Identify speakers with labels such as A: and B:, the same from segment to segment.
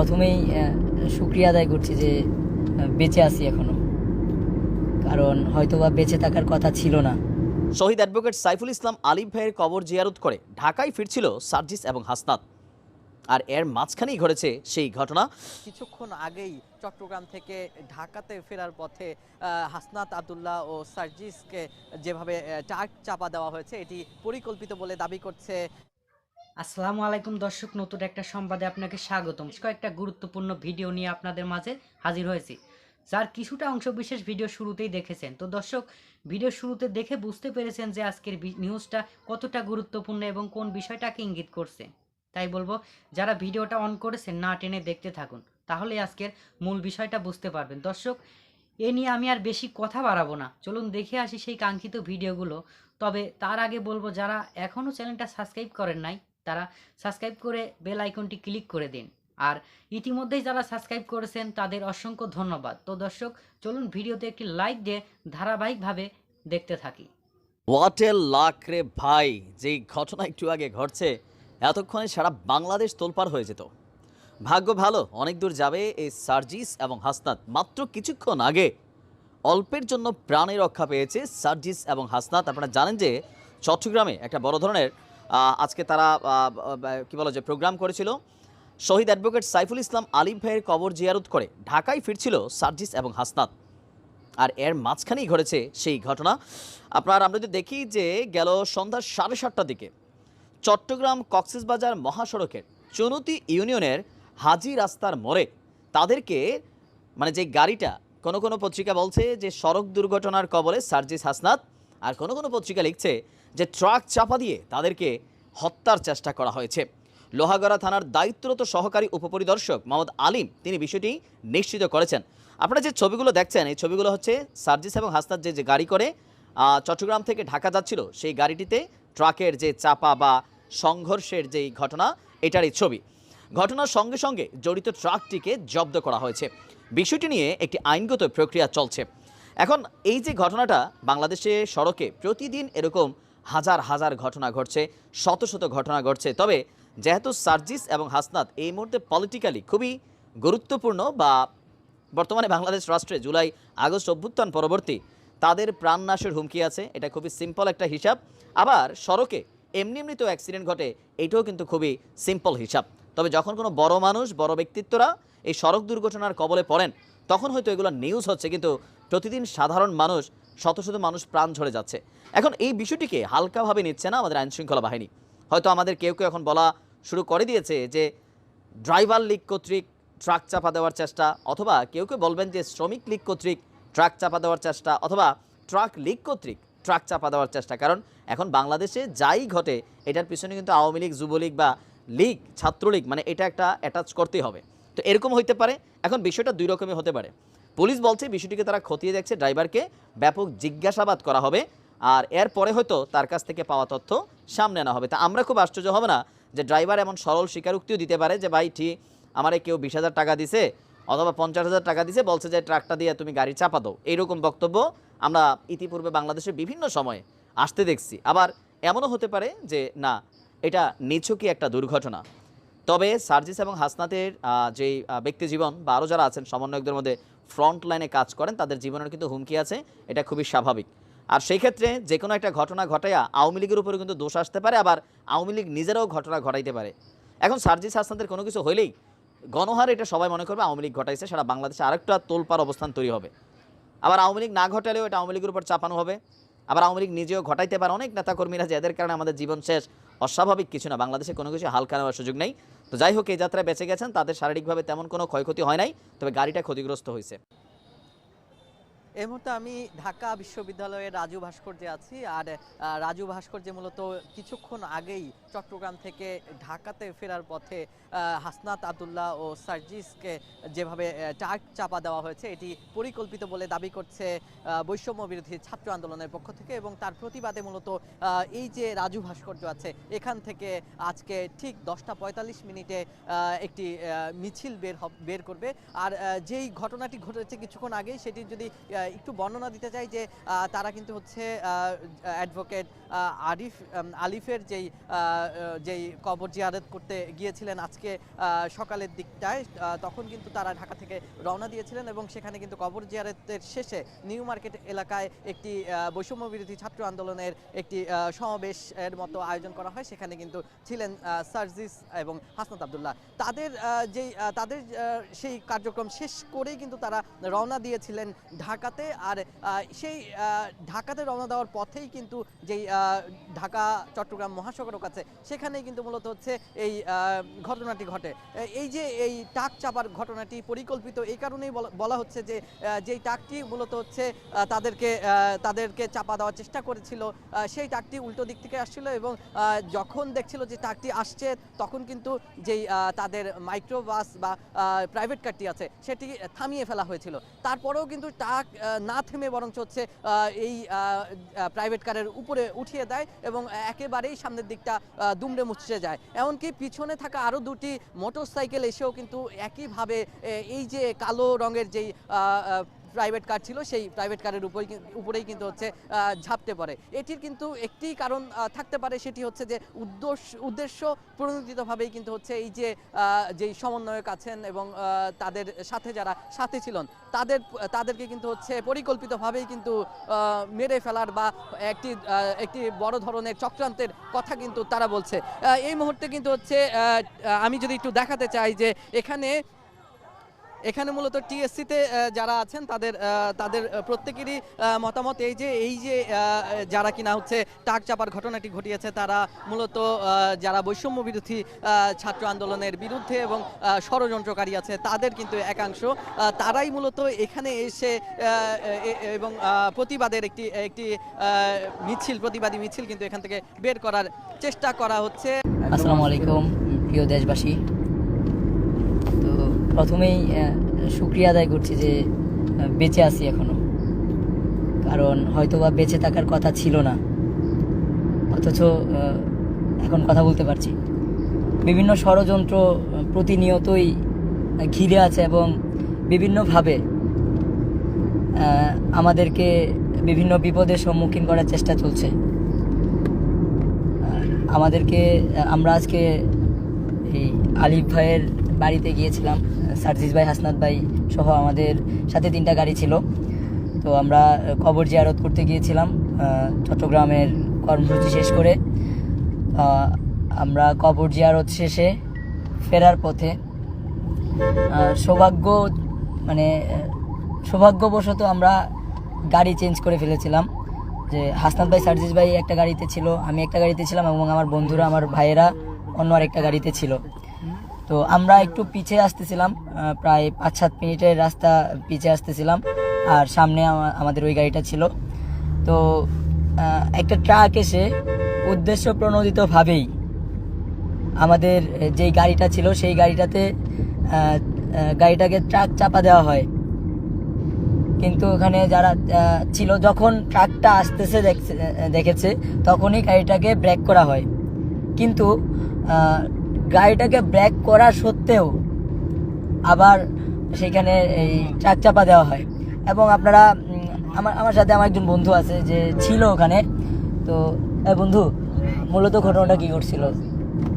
A: প্রথমেই শুক্রিয়া আদায় করছি যে বেঁচে আছি এখনও। কারণ হয়তোবা বেঁচে থাকার কথা ছিল না।
B: শহীদ অ্যাডভোকেট সাইফুল ইসলাম আলিফ ভাইয়ের কবর জিয়ারত করে ঢাকায় ফিরছিল সার্জিস এবং হাসনাত। আর এর মাঝখানেই ঘটেছে সেই ঘটনা।
C: কিছুক্ষণ আগেই চট্টগ্রাম থেকে ঢাকাতে ফেরার পথে হাসনাত আবদুল্লাহ ও সার্জিসকে যেভাবে টাক চাপা দেওয়া হয়েছে এটি পরিকল্পিত বলে দাবি করছে
D: আসসালামু আলাইকুম দর্শক, নতুন একটা সংবাদে আপনাকে স্বাগতম। কয়েকটা গুরুত্বপূর্ণ ভিডিও নিয়ে আপনাদের মাঝে হাজির হয়েছি, যার কিছুটা অংশ বিশেষ ভিডিও শুরুতেই দেখেছেন। তো দর্শক, ভিডিও শুরুতে দেখে বুঝতে পেরেছেন যে আজকের নিউজটা কতটা গুরুত্বপূর্ণ এবং কোন বিষয়টাকে ইঙ্গিত করছে। তাই বলব, যারা ভিডিওটা অন করেছেন, না টেনে দেখতে থাকুন। তাহলে আজকের মূল বিষয়টা বুঝতে পারবেন। দর্শক, এ নিয়ে আমি আর বেশি কথা বাড়াবো না। চলুন দেখে আসি সেই কাঙ্ক্ষিত ভিডিওগুলো। তবে তার আগে বলব, যারা এখনও চ্যানেলটা সাবস্ক্রাইব করেন নাই তারা সাবস্ক্রাইব করে বেল আইকনটি ক্লিক করে দিন। আর ইতিমধ্যেই যারা সাবস্ক্রাইব করেছেন, তাদের অসংখ্য ধন্যবাদ। তো দর্শক, চলুন ভিডিওতে একটি লাইক দিয়ে ধারাবাহিকভাবে দেখতে থাকি।
B: ওয়াটেল লাক রে ভাই! যেই ঘটনা একটু আগে ঘটছে, এতক্ষণে সারা বাংলাদেশ তোলপাড় হয়ে যেত। ভাগ্য ভালো, অনেক দূর যাবে এই সার্জিস এবং হাসনাত। মাত্র কিছুক্ষণ আগে অল্পের জন্য প্রাণে রক্ষা পেয়েছে সার্জিস এবং হাসনাত। আপনারা জানেন যে চট্টগ্রামে একটা বড় ধরনের আজকে তারা কি বলা যায় প্রোগ্রাম করেছিল। শহীদ অ্যাডভোকেট সাইফুল ইসলাম আলিম ভাইয়ের কবর জিয়ারত করে ঢাকায় ফিরছিল সার্জিস এবং হাসনাত। আর এর মাঝখানেই ঘটেছে সেই ঘটনা। আপনার, আমরা যদি দেখি যে গেল সন্ধ্যা সাড়ে সাতটার দিকে চট্টগ্রাম কক্সবাজার মহাসড়কের চুনুতি ইউনিয়নের হাজি রাস্তার মোড়ে তাদেরকে মানে যে গাড়িটা, কোনো কোনো পত্রিকা বলছে যে সড়ক দুর্ঘটনার কবলে সার্জিস হাসনাত, আর কোনো কোনো পত্রিকা লিখছে যে ট্রাক চাপা দিয়ে তাদেরকে হত্যার চেষ্টা করা হয়েছে। লোহাগড়া থানার দায়িত্বরত সহকারী উপপরিদর্শক মোহাম্মদ আলিম তিনি বিষয়টি নিশ্চিত করেছেন। আপনারা যে ছবিগুলো দেখছেন, এই ছবিগুলো হচ্ছে সার্জিস এবং হাসনাত যে যে গাড়ি করে চট্টগ্রাম থেকে ঢাকা যাচ্ছিল, সেই গাড়িটিতে ট্রাকের যে চাপা বা সংঘর্ষের যেই ঘটনা, এটারই ছবি। ঘটনার সঙ্গে সঙ্গে জড়িত ট্রাকটিকে জব্দ করা হয়েছে। বিষয়টি নিয়ে একটি আইনগত প্রক্রিয়া চলছে। এখন এই যে ঘটনাটা বাংলাদেশে সড়কে প্রতিদিন এরকম হাজার হাজার ঘটনা ঘটছে, শত শত ঘটনা ঘটছে। তবে যেহেতু সার্জিস এবং হাসনাত এই মুহূর্তে পলিটিক্যালি খুবই গুরুত্বপূর্ণ বা বর্তমানে বাংলাদেশ রাষ্ট্রে জুলাই, আগস্ট অভ্যুত্থান পরবর্তী, তাদের প্রাণনাশের হুমকি আছে, এটা খুবই সিম্পল একটা হিসাব। আবার সড়কে এমনি এমনি তো অ্যাক্সিডেন্ট ঘটে, এটাও কিন্তু খুবই সিম্পল হিসাব। তবে যখন কোনো বড় মানুষ, বড় ব্যক্তিত্বরা এই সড়ক দুর্ঘটনার কবলে পড়েন, তখন হয়তো এগুলো নিউজ হচ্ছে, কিন্তু প্রতিদিন সাধারণ মানুষ শত শত মানুষ প্রাণ ঝরে যাচ্ছে। এখন এই বিষয়টিকে হালকাভাবে নিচ্ছে না আমাদের আইনশৃঙ্খলা বাহিনী। হয়তো আমাদের কেউ কেউ এখন বলা শুরু করে দিয়েছে যে ড্রাইভার লীগ কর্তৃক ট্রাক চাপা দেওয়ার চেষ্টা, অথবা কেউ কেউ বলবেন যে শ্রমিক লীগ কর্তৃক ট্রাক চাপা দেওয়ার চেষ্টা, অথবা ট্রাক লীগ কর্তৃক ট্রাক চাপা দেওয়ার চেষ্টা। কারণ এখন বাংলাদেশে যাই ঘটে, এটার পিছনে কিন্তু আওয়ামী লীগ, যুবলীগ বা লীগ, ছাত্রলীগ মানে এটা একটা অ্যাটাচ করতেই হবে। তো এরকম হইতে পারে। এখন বিষয়টা দুই রকমই হতে পারে। পুলিশ বলছে বিষয়টিকে তারা খতিয়ে দেখছে, ড্রাইভারকে ব্যাপক জিজ্ঞাসাবাদ করা হবে আর এরপরে হয়তো তার কাছ থেকে পাওয়া তথ্য সামনে আনা হবে। তা আমরা খুব আশ্চর্য হবে না যে ড্রাইভার এমন সরল স্বীকারোক্তিও দিতে পারে যে, ভাই, ঠিক আমারে কেউ বিশ হাজার টাকা দিছে অথবা পঞ্চাশ হাজার টাকা দিছে, বলছে যে, ট্রাকটা দিয়ে তুমি গাড়ি চাপা দাও। এইরকম বক্তব্য আমরা ইতিপূর্বে বাংলাদেশের বিভিন্ন সময়ে আসতে দেখছি। আবার এমনও হতে পারে যে, না, এটা নিছকই একটা দুর্ঘটনা। তবে সার্জিস এবং হাসনাতের যেই ব্যক্তি জীবন বা আরও যারা আছেন, সমন্বয়কদের মধ্যে ফ্রন্ট লাইনে কাজ করেন, তাদের জীবনের কিন্তু হুমকি আছে, এটা খুবই স্বাভাবিক। আর সেই ক্ষেত্রে যে কোনো একটা ঘটনা ঘটাইয়া আওয়ামী লীগের উপরে কিন্তু দোষ আসতে পারে, আবার আওয়ামী লীগ নিজেরাও ঘটনা ঘটাইতে পারে। এখন সার্জিস হাসনাতের কোনো কিছু হইলেই গণহার এটা সবাই মনে করবে আওয়ামী লীগ ঘটাইছে, সারা বাংলাদেশে আরেকটা তোলপার অবস্থান তৈরি হবে। আবার আওয়ামী লীগ না ঘটালেও এটা আওয়ামী লীগের উপর চাপানো হবে। আবার আওয়ামী লীগ নিজেও ঘটাইতে পারে, অনেক নেতাকর্মীরা যে এদের কারণে আমাদের জীবন শেষ, অস্বাভাবিক কিছু না, বাংলাদেশে কোনো কিছু হালকা নেওয়ার সুযোগ নেই। তো যাই হোক, এই যাত্রায় বেঁচে গেছেন, তাদের শারীরিকভাবে তেমন কোনো ক্ষয়ক্ষতি হয় নাই, তবে গাড়িটা ক্ষতিগ্রস্ত হয়েছে।
C: এই মুহূর্তে আমি ঢাকা বিশ্ববিদ্যালয়ের রাজু ভাস্কর্যে আছি আর রাজু ভাস্কর্যে মূলত কিছুক্ষণ আগেই চট্টগ্রাম থেকে ঢাকাতে ফেরার পথে হাসনাত আবদুল্লাহ ও সার্জিসকে যেভাবে আহ, চাপা দেওয়া হয়েছে এটি পরিকল্পিত বলে দাবি করছে বৈষম্য বিরোধী ছাত্র আন্দোলনের পক্ষ থেকে এবং তার প্রতিবাদে মূলত এই যে রাজু ভাস্কর্য আছে এখান থেকে আজকে ঠিক দশটা পঁয়তাল্লিশ মিনিটে একটি মিছিল বের বের করবে। আর যেই ঘটনাটি ঘটেছে কিছুক্ষণ আগেই সেটি যদি একটু বর্ণনা দিতে চাই যে তারা কিন্তু হচ্ছে অ্যাডভোকেট আরিফ আলিফের যেই যেই কবর জিয়ারত করতে গিয়েছিলেন আজকে সকালের দিকটায় তখন কিন্তু তারা ঢাকা থেকে রওনা দিয়েছিলেন এবং সেখানে কিন্তু কবর জিয়ারতের শেষে নিউ মার্কেট এলাকায় একটি বৈষম্য বিরোধী ছাত্র আন্দোলনের একটি সমাবেশের মতো আয়োজন করা হয়। সেখানে কিন্তু ছিলেন সার্জিস এবং হাসনাত আবদুল্লাহ। তাদের যেই তাদের সেই কার্যক্রম শেষ করেই কিন্তু তারা রওনা দিয়েছিলেন ঢাকাতে। আর সেই ঢাকাতে রওনা দেওয়ার পথেই কিন্তু যেই ঢাকা, চট্টগ্রাম মহাসড়ক আছে সেখানেই কিন্তু মূলত হচ্ছে এই ঘটনাটি ঘটে। এই যে এই টাক চাপার ঘটনাটি পরিকল্পিত, এই কারণেই বলা- হচ্ছে যে যেই টাকটি মূলত হচ্ছে তাদেরকে তাদেরকে চাপা দেওয়ার চেষ্টা করেছিল সেই টাকটি উল্টো দিক থেকে আসছিল এবং যখন দেখছিল যে টাকটি আসছে, তখন কিন্তু যেই তাদের মাইক্রো বাস বা প্রাইভেট কারটি আছে, সেটি থামিয়ে ফেলা হয়েছিল। তারপরেও কিন্তু টাক না থেমে বরঞ্চ হচ্ছে এই প্রাইভেট কারের উপরে উঠিয়ে দেয় এবং একেবারেই সামনের দিকটা দুমড়ে মুচড়ে যায়। এমনকি পিছনে থাকা আরও দুটি মোটর সাইকেল এসেও কিন্তু একইভাবে এই যে কালো রঙের যেই প্রাইভেট কার ছিল, সেই প্রাইভেট কারের উপরে উপরেই কিন্তু হচ্ছে ঝাঁপতে পারে এটির কিন্তু একটি কারণ থাকতে পারে, সেটি হচ্ছে যে উদ্দেশ্য উদ্দেশ্য প্রণোদিতভাবেই কিন্তু হচ্ছে এই যে যেই সমন্বয়ক আছেন এবং তাদের সাথে যারা সাথে ছিলেন, তাদের, তাদেরকে কিন্তু হচ্ছে পরিকল্পিতভাবেই কিন্তু মেরে ফেলার বা একটি একটি বড় ধরনের চক্রান্তের কথা কিন্তু তারা বলছে। এই মুহূর্তে কিন্তু হচ্ছে আমি যদি একটু দেখাতে চাই যে এখানে এখানে মূলত টিএসসিতে যারা আছেন, তাদের তাদের প্রত্যেকেরই মতামত এই যে এই যে যারা কিনা হচ্ছে টাক চাপার ঘটনাটি ঘটিয়েছে, তারা মূলত যারা বৈষম্য বিরোধী ছাত্র আন্দোলনের বিরুদ্ধে এবং ষড়যন্ত্রকারী আছে, তাদের কিন্তু একাংশ তারাই মূলত এখানে এসে এবং প্রতিবাদের একটি একটি মিছিল, প্রতিবাদী মিছিল কিন্তু এখান থেকে বের করার চেষ্টা করা হচ্ছে।
A: আসসালামু আলাইকুম, প্রিয় দেশবাসী। প্রথমেই শুক্রিয়া আদায় করছি যে বেঁচে আছি এখনও। কারণ হয়তোবা বেঁচে থাকার কথা ছিল না। অথচ এখন কথা বলতে পারছি। বিভিন্ন ষড়যন্ত্র প্রতিনিয়তই ঘিরে আছে এবং বিভিন্নভাবে আমাদেরকে বিভিন্ন বিপদের সম্মুখীন করার চেষ্টা চলছে। আমাদেরকে আমরা আজকে এই আলিফ ভাইয়ের বাড়িতে গিয়েছিলাম। সার্জিস ভাই, হাসনাত ভাই সহ আমাদের সাথে তিনটা গাড়ি ছিল। তো আমরা কবর জিয়ারত করতে গিয়েছিলাম। চট্টগ্রামের কর্মসূচি শেষ করে আমরা কবর জিয়ারত শেষে ফেরার পথে সৌভাগ্য মানে সৌভাগ্যবশত আমরা গাড়ি চেঞ্জ করে ফেলেছিলাম। যে হাসনাত ভাই, সার্জিস ভাই একটা গাড়িতে ছিল, আমি একটা গাড়িতে ছিলাম এবং আমার বন্ধুরা, আমার ভাইয়েরা অন্য আরেকটা গাড়িতে ছিল। তো আমরা একটু পিছিয়ে আসতেছিলাম প্রায় পাঁচ সাত মিনিটের রাস্তা পিছিয়ে আসতেছিলাম, আর সামনে আমাদের ওই গাড়িটা ছিল। তো একটা ট্রাক এসে উদ্দেশ্য প্রণোদিতভাবেই আমাদের যেই গাড়িটা ছিল, সেই গাড়িটাতে গাড়িটাকে ট্রাক চাপা দেওয়া হয়। কিন্তু ওখানে যারা ছিল, যখন ট্রাকটা আসতেছে দেখছে- তখনই গাড়িটাকে ব্রেক করা হয়। কিন্তু গাড়িটাকে ব্রেক করা সত্ত্বেও আবার সেখানে এই ট্রাক চাপা দেওয়া হয়। এবং আপনারা আমার আমার সাথে আমার একজন বন্ধু আছে যে ছিল ওখানে। তো বন্ধু, মূলত ঘটনাটা কি করছিল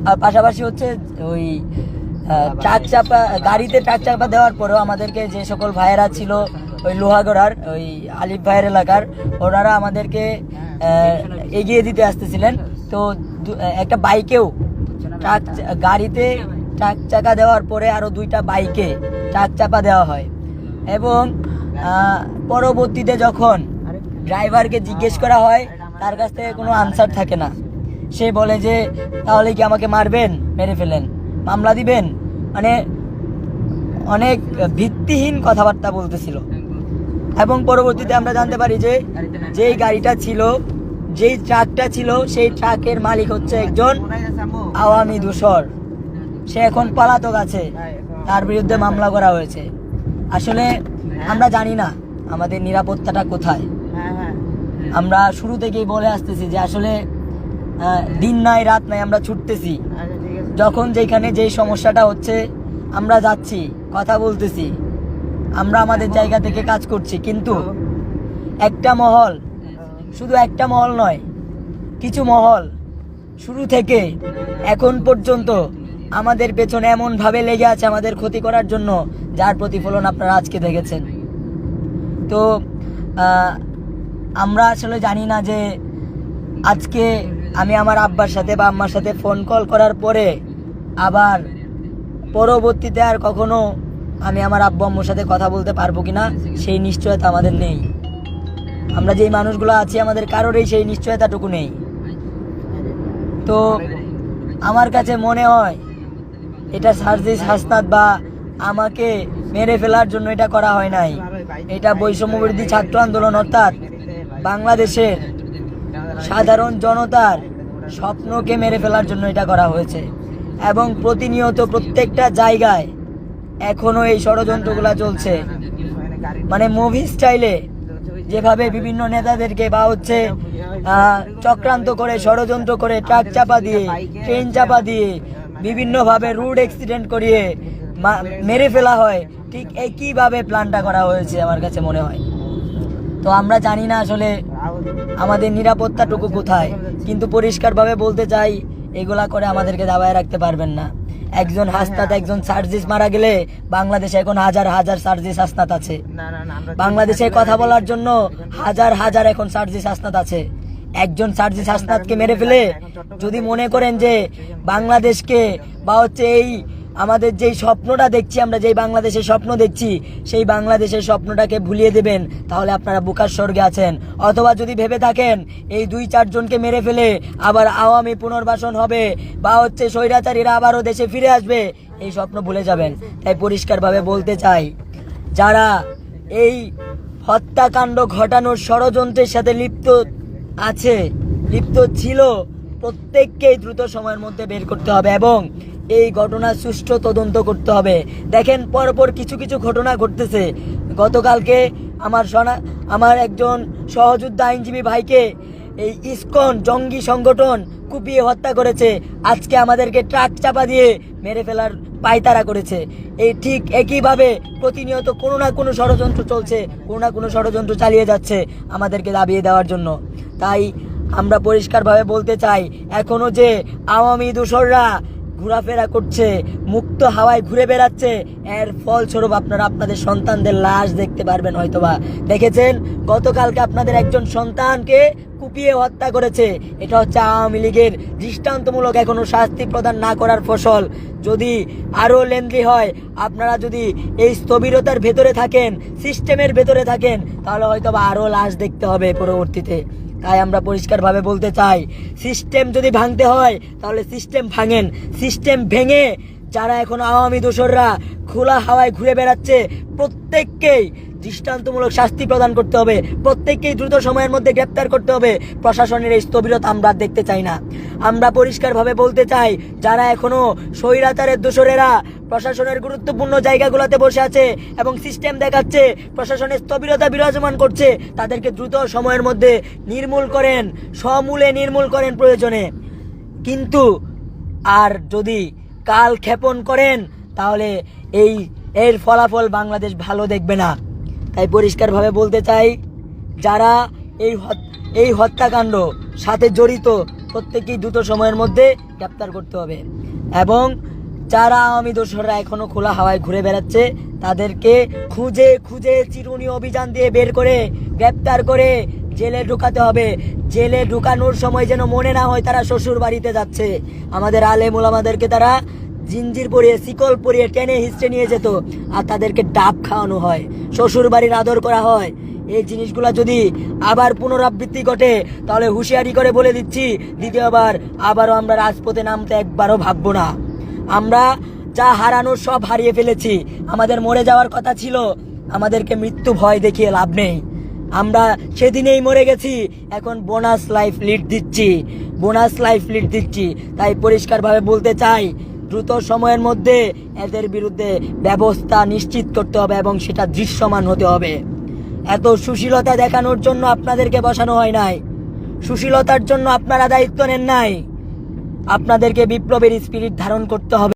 A: আর পাশাপাশি হচ্ছে ওই ট্রাক চাপা গাড়িতে ট্রাক চাপা দেওয়ার পরেও আমাদেরকে যে সকল ভাইয়েরা ছিল, ওই লোহাগড়ার, ওই আলিফ ভাইয়ের এলাকার, ওনারা আমাদেরকে এগিয়ে দিতে আসতেছিলেন। তো একটা বাইকেও ট্রাক গাড়িতে ট্রাক চাকা দেওয়ার পরে আরও দুইটা বাইকে ট্রাক চাপা দেওয়া হয়। এবং পরবর্তীতে যখন ড্রাইভারকে জিজ্ঞেস করা হয়, তার কাছ থেকে কোনো আনসার থাকে না। সে বলে যে, তাহলে কি আমাকে মারবেন? মেরে ফেলেন। মামলা দিবেন? মানে অনেক ভিত্তিহীন কথাবার্তা বলতেছিল। এবং পরবর্তীতে আমরা জানতে পারি যে, যেই গাড়িটা ছিল যেই ট্রাকটা ছিল, সেই ট্রাকের মালিক হচ্ছে একজন আওয়ামী দূষর। সে এখন পলাতক আছে। তার বিরুদ্ধে মামলা করা হয়েছে। আসলে আমরা জানি না আমাদের নিরাপত্তাটা কোথায়। আমরা শুরু থেকেই বলে আসতেছি যে আসলে দিন নাই, রাত নাই আমরা ছুটতেছি। যখন যেখানে যেই সমস্যাটা হচ্ছে, আমরা যাচ্ছি, কথা বলতেছি। আমরা আমাদের জায়গা থেকে কাজ করছি। কিন্তু একটা মহল শুধু একটা মহল নয়, কিছু মহল। শুরু থেকে এখন পর্যন্ত আমাদের পেছনে এমনভাবে লেগে আছে আমাদের ক্ষতি করার জন্য, যার প্রতিফলন আপনারা আজকে দেখেছেন। তো আমরা আসলে জানি না যে আজকে আমি আমার আব্বার সাথে বা আম্মার সাথে ফোন কল করার পরে আবার পরবর্তীতে আর কখনো আমি আমার আব্বু আম্মুর সাথে কথা বলতে পারব কিনা, সেই নিশ্চয়তা আমাদের নেই। আমরা যেই মানুষগুলো আছি, আমাদের কারোরই সেই নিশ্চয়তাটুকু নেই। তো আমার কাছে মনে হয়, এটা সার্জিস হাসনাত বা আমাকে মেরে ফেলার জন্য এটা করা হয় নাই। এটা বৈষম্যবিরোধী ছাত্র আন্দোলন, অর্থাৎ বাংলাদেশের সাধারণ জনতার স্বপ্নকে মেরে ফেলার জন্য এটা করা হয়েছে। এবং প্রতিনিয়ত প্রত্যেকটা জায়গায় এখনও এই ষড়যন্ত্রগুলো চলছে। মানে মুভি স্টাইলে যেভাবে বিভিন্ন নেতাদেরকে বা হচ্ছে চক্রান্ত করে, ষড়যন্ত্র করে, ট্রাক চাপা দিয়ে, ট্রেন চাপা দিয়ে, বিভিন্নভাবে রুড অ্যাক্সিডেন্ট করিয়ে মেরে ফেলা হয়, ঠিক একইভাবে প্ল্যানটা করা হয়েছে আমার কাছে মনে হয়। তো আমরা জানি না আসলে আমাদের নিরাপত্তাটুকু কোথায়, কিন্তু পরিষ্কারভাবে বলতে চাই, এগুলা করে আমাদেরকে দাবায় রাখতে পারবেন না। একজন হাসনাত একজন সার্জিস মারা গেলে বাংলাদেশে এখন হাজার হাজার সার্জিস হাসনাত আছে। বাংলাদেশে কথা বলার জন্য হাজার হাজার এখন সার্জিস হাসনাত আছে। একজন সার্জিস হাসনাতকে মেরে ফেলে যদি মনে করেন যে বাংলাদেশকে বা হচ্ছে এই আমাদের যেই স্বপ্নটা দেখছি, আমরা যেই বাংলাদেশের স্বপ্ন দেখছি, সেই বাংলাদেশের স্বপ্নটাকে ভুলিয়ে দেবেন, তাহলে আপনারা বুকার স্বর্গে আছেন। অথবা যদি ভেবে থাকেন, এই দুই চারজনকে মেরে ফেলে আবার আওয়ামী পুনর্বাসন হবে, বা হচ্ছে স্বৈরাচারীরা আবারও দেশে ফিরে আসবে, এই স্বপ্ন ভুলে যাবেন। তাই পরিষ্কারভাবে বলতে চাই, যারা এই হত্যাকাণ্ড ঘটানোর ষড়যন্ত্রের সাথে লিপ্ত আছে, লিপ্ত ছিল, প্রত্যেককেই দ্রুত সময়ের মধ্যে বের করতে হবে এবং এই ঘটনার সুষ্ঠু তদন্ত করতে হবে। দেখেন, পরপর কিছু কিছু ঘটনা ঘটতেছে। গতকালকে আমার সনা আমার একজন সহযোদ্ধা আইনজীবী ভাইকে এই ইসকন জঙ্গি সংগঠন কুপিয়ে হত্যা করেছে। আজকে আমাদেরকে ট্রাক চাপা দিয়ে মেরে ফেলার পায়তারা করেছে। এই ঠিক একইভাবে প্রতিনিয়ত কোনো না কোনো ষড়যন্ত্র চলছে, কোনো না কোনো ষড়যন্ত্র চালিয়ে যাচ্ছে আমাদেরকে দাবিয়ে দেওয়ার জন্য। তাই আমরা পরিষ্কারভাবে বলতে চাই, এখনও যে আওয়ামী দূষররা ঘোরাফেরা করছে, মুক্ত হাওয়ায় ঘুরে বেড়াচ্ছে। এর ফলস্বরূপ আপনারা আপনাদের সন্তানদের লাশ দেখতে পারবেন হয়তোবা। দেখেছেন? গতকালকে আপনাদের একজন সন্তানকে কুপিয়ে হত্যা করেছে। এটা হচ্ছে আওয়ামী লীগের দৃষ্টান্তমূলক এখনও শাস্তি প্রদান না করার ফসল। যদি আরও লেন্দি হয়, আপনারা যদি এই স্থবিরতার ভেতরে থাকেন, সিস্টেমের ভেতরে থাকেন, তাহলে হয়তো আরও লাশ দেখতে হবে পরবর্তীতে। তাই আমরা পরিষ্কারভাবে বলতে চাই সিস্টেম যদি ভাঙতে হয়, তাহলে সিস্টেম ভাঙেন। সিস্টেম ভেঙে যারা এখন আওয়ামী দোসররা খোলা হাওয়ায় ঘুরে বেড়াচ্ছে, প্রত্যেককেই দৃষ্টান্তমূলক শাস্তি প্রদান করতে হবে। প্রত্যেককেই দ্রুত সময়ের মধ্যে গ্রেপ্তার করতে হবে। প্রশাসনের এই স্থবিরতা আমরা দেখতে চাই না। আমরা পরিষ্কারভাবে বলতে চাই, যারা এখনও স্বৈরাচারের দোসরেরা প্রশাসনের গুরুত্বপূর্ণ জায়গাগুলোতে বসে আছে এবং সিস্টেম দেখাচ্ছে, প্রশাসনের স্থবিরতা বিরাজমান করছে, তাদেরকে দ্রুত সময়ের মধ্যে নির্মূল করেন, সমূলে নির্মূল করেন প্রয়োজনে। কিন্তু আর যদি কাল ক্ষেপণ করেন, তাহলে এই এর ফলাফল বাংলাদেশ ভালো দেখবে না। তাই পরিষ্কারভাবে বলতে চাই, যারা এই এই হত্যাকাণ্ড সাথে জড়িত প্রত্যেকেই দ্রুত সময়ের মধ্যে গ্রেপ্তার করতে হবে। এবং যারা আওয়ামী দোসররা এখনও খোলা হাওয়ায় ঘুরে বেড়াচ্ছে, তাদেরকে খুঁজে খুঁজে চিরুনি অভিযান দিয়ে বের করে, গ্রেপ্তার করে জেলে ঢুকাতে হবে। জেলে ঢুকানোর সময় যেন মনে না হয় তারা শ্বশুর বাড়িতে যাচ্ছে। আমাদের আলেম ওলামাদেরকে তারা জিঞ্জির পরিয়ে, শিকল পরিয়ে টেনে হিস্টে নিয়ে যেত আর তাদেরকে ডাব খাওয়ানো হয় শ্বশুর বাড়ির আদর করা হয়। এই জিনিসগুলো যদি আবার পুনরাবৃত্তি ঘটে, তাহলে হুঁশিয়ারি করে বলে দিচ্ছি, দ্বিতীয়বার আবারও আমরা রাজপথে নামতে একবারও ভাববো না। আমরা যা হারানোর সব হারিয়ে ফেলেছি, আমাদের মরে যাওয়ার কথা ছিল, আমাদেরকে মৃত্যু ভয় দেখিয়ে লাভ নেই। আমরা সেদিনেই মরে গেছি, এখন বোনাস লাইফ লিড দিচ্ছি, বোনাস লাইফ লিড দিচ্ছি, তাই পরিষ্কারভাবে বলতে চাই দ্রুত সময়ের মধ্যে এদের বিরুদ্ধে ব্যবস্থা নিশ্চিত করতে হবে এবং সেটা দৃশ্যমান হতে হবে। এত সুশীলতা দেখানোর জন্য আপনাদেরকে বসানো হয় নাই। সুশীলতার জন্য আপনারা দায়িত্ব নেন নাই। আপনাদেরকে বিপ্লবের স্পিরিট ধারণ করতে হবে।